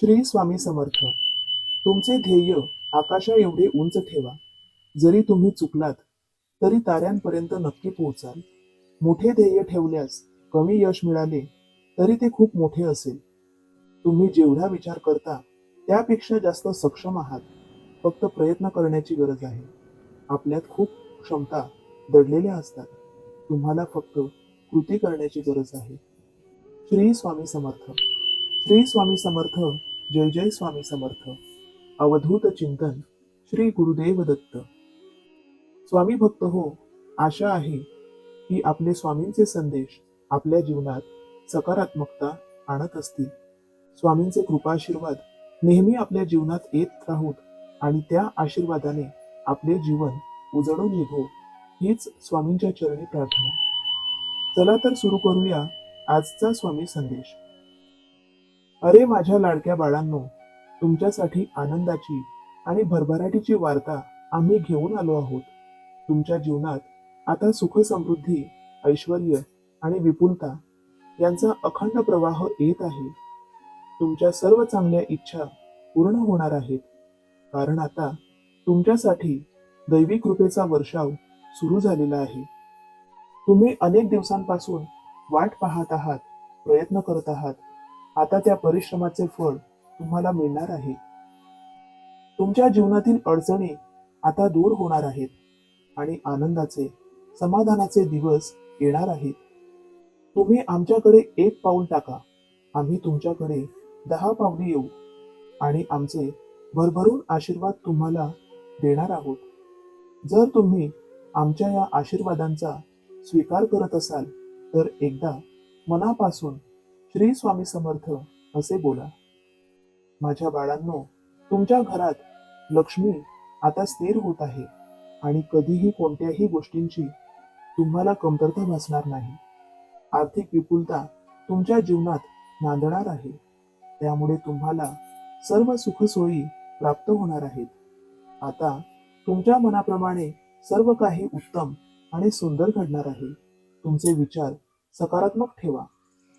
श्री स्वामी समर्थ तुमचे ध्येय आकाशा एवढे उंच ठेवा. जरी तुम्ही चुकलात तरी ताऱ्यांपर्यंत नक्की पोहोचाल. मोठे ध्येय ठेवल्यास कमी यश मिळाले तरी ते खूप मोठे असेल. तुम्ही जेवढा विचार करता त्यापेक्षा जास्त सक्षम आहात. फक्त प्रयत्न करण्याची गरज आहे. आपल्यात खूप क्षमता दडलेल्या असतात. तुम्हाला फक्त कृती करण्याची गरज आहे. श्री स्वामी समर्थ श्री स्वामी समर्थ जय जय स्वामी समर्थ. अवधूत चिंतन श्री गुरुदेव दत्त. स्वामी भक्त हो आशा आहे की आपले स्वामींचे संदेश आपल्या जीवनात सकारात्मकता आणत असतील. स्वामींचे कृपाशीर्वाद नेहमी आपल्या जीवनात येत राहूत आणि त्या आशीर्वादाने आपले जीवन उजळून निघो हीच स्वामींच्या चरणी प्रार्थना. चला तर सुरू करूया आजचा स्वामी संदेश. अरे माझ्या लाडक्या बाळांनो तुमच्यासाठी आनंदाची आणि भरभराटीची वार्ता आम्ही घेऊन आलो आहोत. तुमच्या जीवनात आता सुख समृद्धी ऐश्वर आणि विपुलता यांचा अखंड प्रवाह येत आहे. तुमच्या सर्व चांगल्या इच्छा पूर्ण होणार आहेत. कारण आता तुमच्यासाठी दैवी कृपेचा वर्षाव सुरू झालेला आहे. तुम्ही अनेक दिवसांपासून वाट पाहत आहात प्रयत्न करत आहात. आता त्या परिश्रमाचे फळ तुम्हाला मिळणार आहे. तुमच्या जीवनातील अडचणी आता दूर होणार आहेत आणि आनंदाचे समाधानाचे दिवस येणार आहेत. तुम्ही आमच्याकडे एक पाऊल टाका. आम्ही तुमच्याकडे दहा पावले येऊ आणि आमचे भरभरून आशीर्वाद तुम्हाला देणार आहोत. जर तुम्ही आमच्या या आशीर्वादांचा स्वीकार करत असाल तर एकदा मनापासून श्री स्वामी समर्थ असे बोला. माझ्या बाळांनो तुमच्या घरात लक्ष्मी आता स्थिर होत आहे आणि कधीही कोणत्याही गोष्टींची तुम्हाला कमतरता भासणार नाही. आर्थिक विपुलता तुमच्या जीवनात नांदणार आहे. त्यामुळे तुम्हाला सर्व सुखसोयी प्राप्त होणार आहेत. आता तुमच्या मनाप्रमाणे सर्व काही उत्तम आणि सुंदर घडणार आहे. तुमचे विचार सकारात्मक ठेवा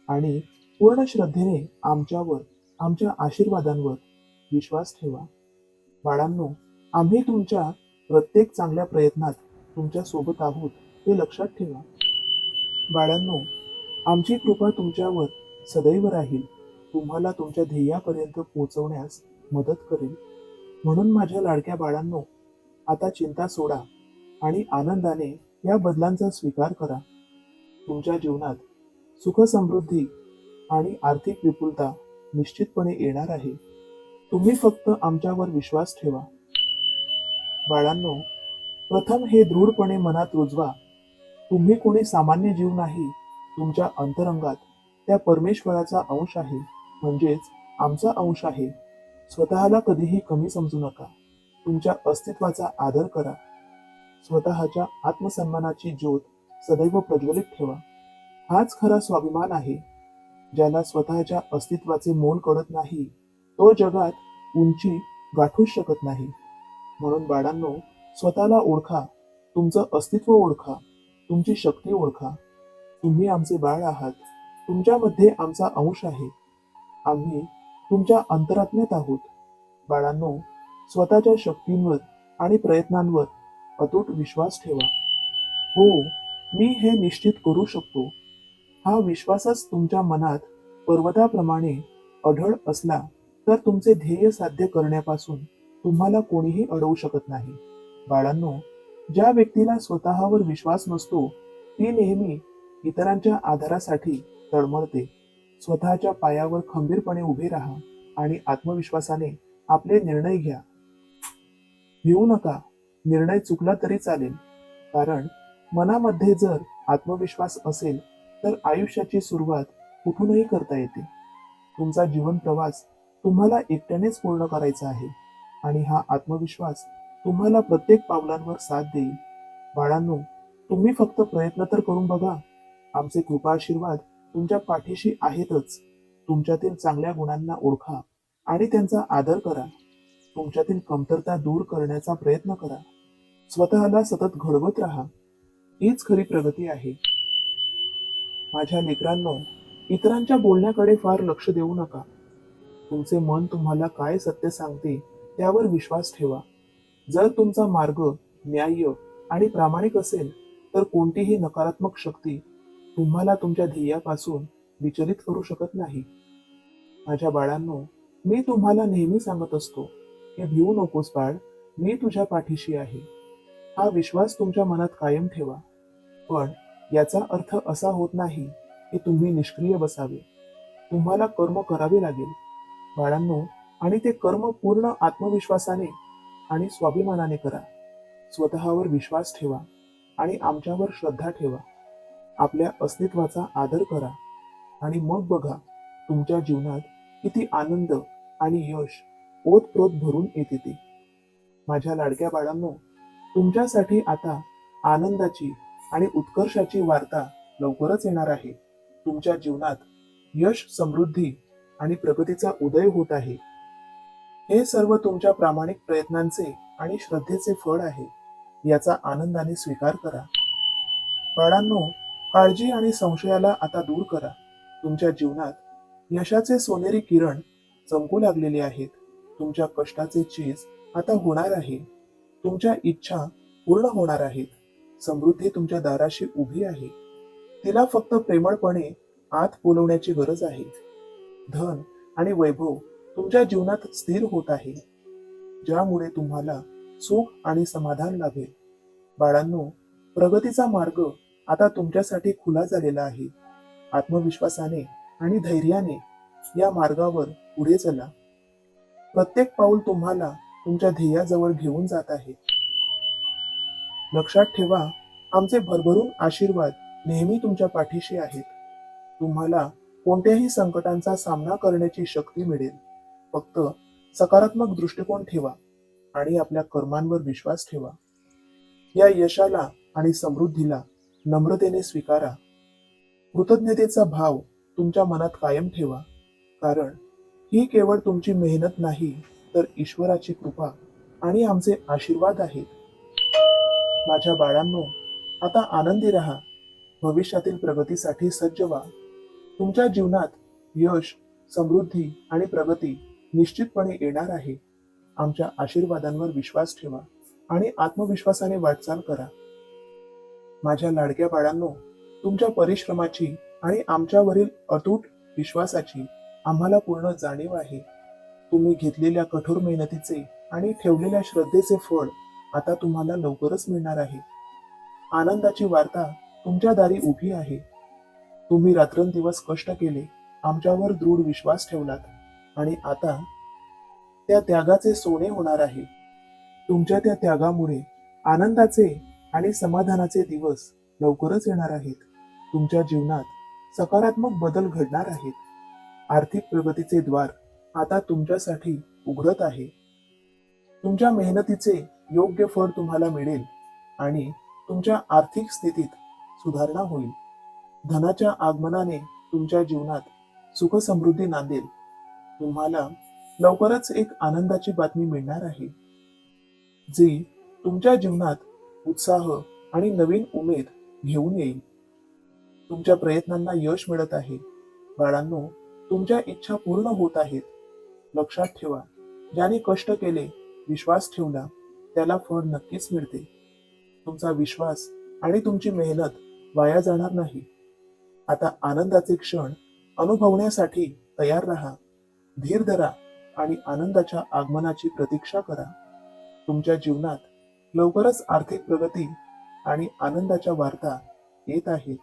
आणि पूर्ण श्रद्धेने आमच्यावर आमच्या आशीर्वादांवर विश्वास ठेवा. बाळांनो आम्ही तुमच्या प्रत्येक चांगल्या प्रयत्नात तुमच्यासोबत आहोत हे लक्षात ठेवा. बाळांनो आमची कृपा तुमच्यावर सदैव राहील. तुम्हाला तुमच्या ध्येयापर्यंत पोहोचवण्यास मदत करेल. म्हणून माझ्या लाडक्या बाळांनो आता चिंता सोडा आणि आनंदाने या बदलांचा स्वीकार करा. तुमच्या जीवनात सुख समृद्धी आणि आर्थिक विपुलता निश्चितपणे येणार आहे. तुम्ही फक्त आमच्यावर विश्वास ठेवा. बाळांनो प्रथम हे दृढपणे मनात रुजवा. तुम्ही कोणी सामान्य जीव नाही तुमच्या अंतरंगात त्या परमेश्वराचा अंश आहे म्हणजेच आमचा अंश आहे. स्वतःला कधीही कमी समजू नका. तुमच्या अस्तित्वाचा आदर करा. स्वतःच्या आत्मसन्मानाची ज्योत सदैव प्रज्वलित ठेवा. हाच खरा स्वाभिमान आहे. ज्याला स्वतःच्या अस्तित्वाचे मोल कळत नाही तो जगात उंची गाठूच शकत नाही. म्हणून बाळांनो स्वतःला ओळखा तुमचं अस्तित्व ओळखा तुमची शक्ती ओळखा. तुम्ही आमचे बाळ आहात तुमच्यामध्ये आमचा अंश आहे. आम्ही तुमच्या अंतरात्म्यात आहोत. बाळांनो स्वतःच्या शक्तींवर आणि प्रयत्नांवर अतूट विश्वास ठेवा. हो मी हे निश्चित करू शकतो. हा विश्वासच तुमच्या मनात पर्वताप्रमाणे अढळ असला तर तुमचे ध्येय साध्य करण्यापासून तुम्हाला कोणीही अडवू शकत नाही. बाळांनो ज्या व्यक्तीला स्वतःवर विश्वास नसतो ती नेहमी इतरांच्या आधारासाठी तळमळते. स्वतःच्या पायावर खंबीरपणे उभे राहा आणि आत्मविश्वासाने आपले निर्णय घ्या. भिवू नका. निर्णय चुकला तरी चालेल. कारण मनामध्ये जर आत्मविश्वास असेल तर आयुष्याची सुरुवात कुठूनही करता येते. तुमचा जीवन प्रवास तुम्हाला एकट्यानेच पूर्ण करायचा आहे आणि हा आत्मविश्वास तुम्हाला प्रत्येक पावलांवर साथ देईल. बाळांनो तुम्ही फक्त प्रयत्न तर करून बघा. आमचे कृपा आशीर्वाद तुमच्या पाठीशी आहेतच. तुमच्यातील चांगल्या गुणांना ओळखा आणि त्यांचा आदर करा. तुमच्यातील कमतरता दूर करण्याचा प्रयत्न करा. स्वतःला सतत घडवत राहा. हीच खरी प्रगती आहे. माझ्या लेकरांनो इतरांच्या बोलण्याकडे फार लक्ष देऊ नका. तुमचे मन तुम्हाला काय सत्य सांगते त्यावर विश्वास ठेवा. जर तुमचा मार्ग न्याय्य आणि प्रामाणिक असेल तर कोणतीही नकारात्मक शक्ती तुम्हाला तुमच्या ध्येयापासून विचलित करू शकत नाही. माझ्या बाळांनो मी तुम्हाला नेहमी सांगत असतो की भिवू नकोस बाळ मी तुझ्या पाठीशी आहे. हा विश्वास तुमच्या मनात कायम ठेवा. पण याचा अर्थ असा होत नाही की तुम्ही निष्क्रिय बसावे. तुम्हाला कर्म करावे लागेल. बाळांनो आणि ते कर्म पूर्ण आत्मविश्वासाने आणि स्वाभिमानाने करा. स्वतःवर विश्वास ठेवा आणि आमच्यावर श्रद्धा ठेवा. आपल्या अस्तित्वाचा आदर करा आणि मग बघा तुमच्या जीवनात किती आनंद आणि यश ओतप्रोत भरून येते ते. माझ्या लाडक्या बाळांनो तुमच्यासाठी आता आनंदाची आणि उत्कर्षाची वार्ता लवकरच येणार आहे. तुमच्या जीवनात यश समृद्धी आणि प्रगतीचा उदय होत आहे. हे सर्व तुमच्या प्रामाणिक प्रयत्नांचे आणि श्रद्धेचे फळ आहे. याचा आनंदाने स्वीकार करा. बाळांनो काळजी आणि संशयाला आता दूर करा. तुमच्या जीवनात यशाचे सोनेरी किरण चमकू लागलेले आहेत. तुमच्या कष्टाचे चीज आता होणार आहे. तुमच्या इच्छा पूर्ण होणार आहेत. समृद्धी तुमच्या दाराशी उभी आहे. तिला फक्त प्रेमळपणे आत बोलवण्याची गरज आहे. धन आणि वैभव तुमच्या जीवनात स्थिर होत आहे. ज्यामुळे तुम्हाला सुख आणि समाधान लाभेल. बाळांनो प्रगतीचा मार्ग आता तुमच्यासाठी खुला झालेला आहे. आत्मविश्वासाने आणि धैर्याने या मार्गावर पुढे चला. प्रत्येक पाऊल तुम्हाला तुमच्या ध्येयाजवळ घेऊन जात आहे. लक्षात ठेवा आमचे भरभरून आशीर्वाद नेहमी तुमच्या पाठीशी आहेत. तुम्हाला कोणत्याही संकटांचा सामना करण्याची शक्ती मिळेल. फक्त सकारात्मक दृष्टिकोन ठेवा आणि आपल्या कर्मांवर विश्वास ठेवा. या यशाला आणि समृद्धीला नम्रतेने स्वीकारा. कृतज्ञतेचा भाव तुमच्या मनात कायम ठेवा कारण ही केवळ तुमची मेहनत नाही तर ईश्वराची कृपा आणि आमचे आशीर्वाद आहेत. माझ्या बाळांनो आता आनंदी राहा. भविष्यातील प्रगतीसाठी सज्ज व्हा. तुमच्या जीवनात यश समृद्धी आणि प्रगती निश्चितपणे येणार आहे. आमच्या आशीर्वादांवर विश्वास ठेवा आणि आत्मविश्वासाने वाटचाल करा. माझ्या लाडक्या बाळांनो तुमच्या परिश्रमाची आणि आमच्यावरील अतूट विश्वासाची आम्हाला पूर्ण जाणीव आहे. तुम्ही घेतलेल्या कठोर मेहनतीचे आणि ठेवलेल्या श्रद्धेचे फळ आता तुम्हाला लवकरच मिळणार आहे. आनंदाची वार्ता तुमच्या दारी उभी आहे. तुम्ही रात्रंदिवस कष्ट केले आमच्यावर दृढ विश्वास ठेवलात आणि आता त्या त्यागाचे सोने होणार आहे. तुमच्या त्या त्यागामुळे आनंदाचे आणि समाधानाचे दिवस लवकरच येणार आहेत. तुमच्या जीवनात सकारात्मक बदल घडणार आहेत. आर्थिक प्रगतीचे द्वार आता तुमच्यासाठी उघडत आहे. तुमच्या मेहनतीचे योग्य फळ तुम्हाला मिळेल आणि तुमच्या आर्थिक स्थितीत सुधारणा होईल. धनाच्या आगमनाने तुमच्या जीवनात सुख समृद्धी नांदेल. तुम्हाला लवकरच एक आनंदाची बातमी मिळणार आहे. जी तुमच्या जीवनात उत्साह आणि नवीन उमेद घेऊन येईल. तुमच्या प्रयत्नांना यश मिळत आहे. बाळांनो तुमच्या इच्छा पूर्ण होत आहेत. लक्षात ठेवा. ज्याने कष्ट केले विश्वास ठेवला. त्याला फळ नक्कीच मिळते. तुमचा विश्वास आणि तुमची मेहनत वाया जाणार नाही. आता आनंदाचे क्षण अनुभवण्यासाठी तयार राहा. धीर धरा आणि आनंदाच्या आगमनाची प्रतीक्षा करा. तुमच्या जीवनात लवकरच आर्थिक प्रगती आणि आनंदाच्या वार्ता येत आहेत.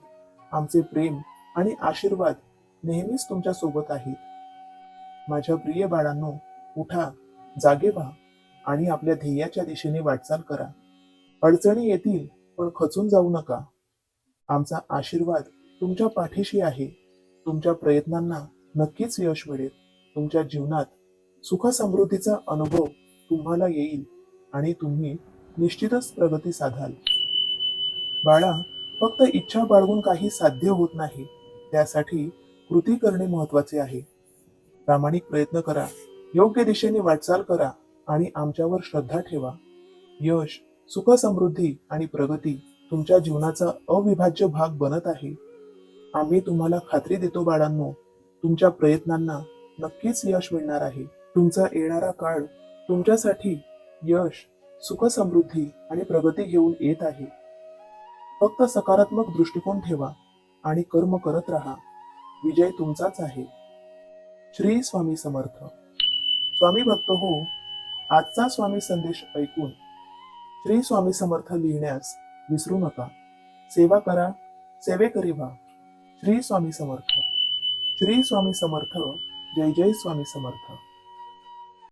आमचे प्रेम आणि आशीर्वाद नेहमीच तुमच्यासोबत आहेत. माझ्या प्रिय बाळांनो उठा जागे व्हा. आणि आपल्या ध्येयाच्या दिशेने वाटचाल करा. अडचणी येतील पण खचून जाऊ नका. आमचा आशीर्वाद तुमच्या पाठीशी आहे. तुमच्या प्रयत्नांना नक्कीच यश मिळेल. तुमच्या जीवनात सुख समृद्धीचा अनुभव तुम्हाला येईल आणि तुम्ही निश्चितच प्रगती साधाल. बाळा फक्त इच्छा बाळगून काही साध्य होत नाही. त्यासाठी कृती करणे महत्त्वाचे आहे. प्रामाणिक प्रयत्न करा. योग्य दिशेने वाटचाल करा. आणि आमच्यावर श्रद्धा ठेवा. यश सुख समृद्धी आणि प्रगती तुमच्या जीवनाचा अविभाज्य भाग बनत आहे. आम्ही तुम्हाला खात्री देतो बाळांनो तुमच्या प्रयत्नांना नक्कीच यश मिळणार आहे. तुमचा येणारा काळ तुमच्यासाठी यश सुख समृद्धी आणि प्रगती घेऊन येत आहे. फक्त सकारात्मक दृष्टिकोन ठेवा आणि कर्म करत राहा. विजय तुमचाच आहे. श्री स्वामी समर्थ. स्वामी भक्त हो आजचा स्वामी संदेश ऐकून श्री स्वामी समर्थ लिहिण्यास विसरू नका. सेवा करा सेवेकरी व्हा. श्री स्वामी समर्थ. श्री स्वामी समर्थ. जय जय स्वामी समर्थ.